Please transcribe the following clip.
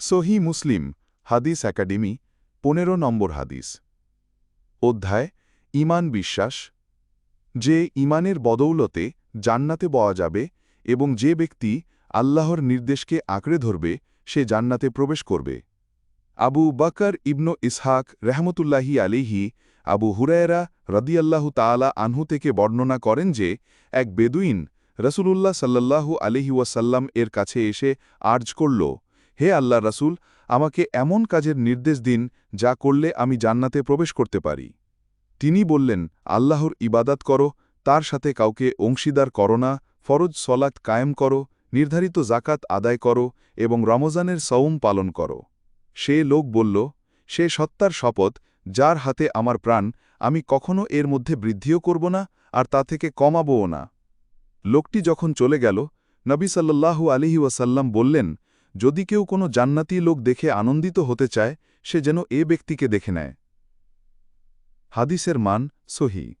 সহি মুসলিম, হাদিস একাডেমি, পনেরো নম্বর হাদিস। অধ্যায় ইমান বিশ্বাস। যে ইমানের বদৌলতে জান্নাতে বওয়া যাবে এবং যে ব্যক্তি আল্লাহর নির্দেশকে আঁকড়ে ধরবে, সে জান্নাতে প্রবেশ করবে। আবু বকর ইবনু ইসহাক রহমতুল্লাহি আলিহি আবু হুরায়রা রদিয়াল্লাহু তাআলা আনহু থেকে বর্ণনা করেন যে, এক বেদুইন রসুলুল্লাহ সাল্লাল্লাহু আলিহি ওয়াসাল্লাম এর কাছে এসে আর্জ করল হে আল্লাহ রসুল, আমাকে এমন কাজের নির্দেশ দিন যা করলে আমি জান্নাতে প্রবেশ করতে পারি। তিনি বললেন, আল্লাহর ইবাদাত করো, তার সাথে কাউকে অংশীদার করো না, ফরজ সলাত কায়েম করো, নির্ধারিত জাকাত আদায় করো এবং রমজানের সৌম পালন করো। সে লোক বলল, সে সত্তার শপথ, যার হাতে আমার প্রাণ, আমি কখনো এর মধ্যে বৃদ্ধিও করব না আর তা থেকে কমাবও না। লোকটি যখন চলে গেল, নবী সাল্লাল্লাহু আলিহি ওয়াসাল্লাম বললেন যদি কেউ কোনো জান্নাতি লোক দেখে আনন্দিত হতে চায়, সে যেন এ ব্যক্তিকে দেখে নেয়। হাদিসের মান সহি।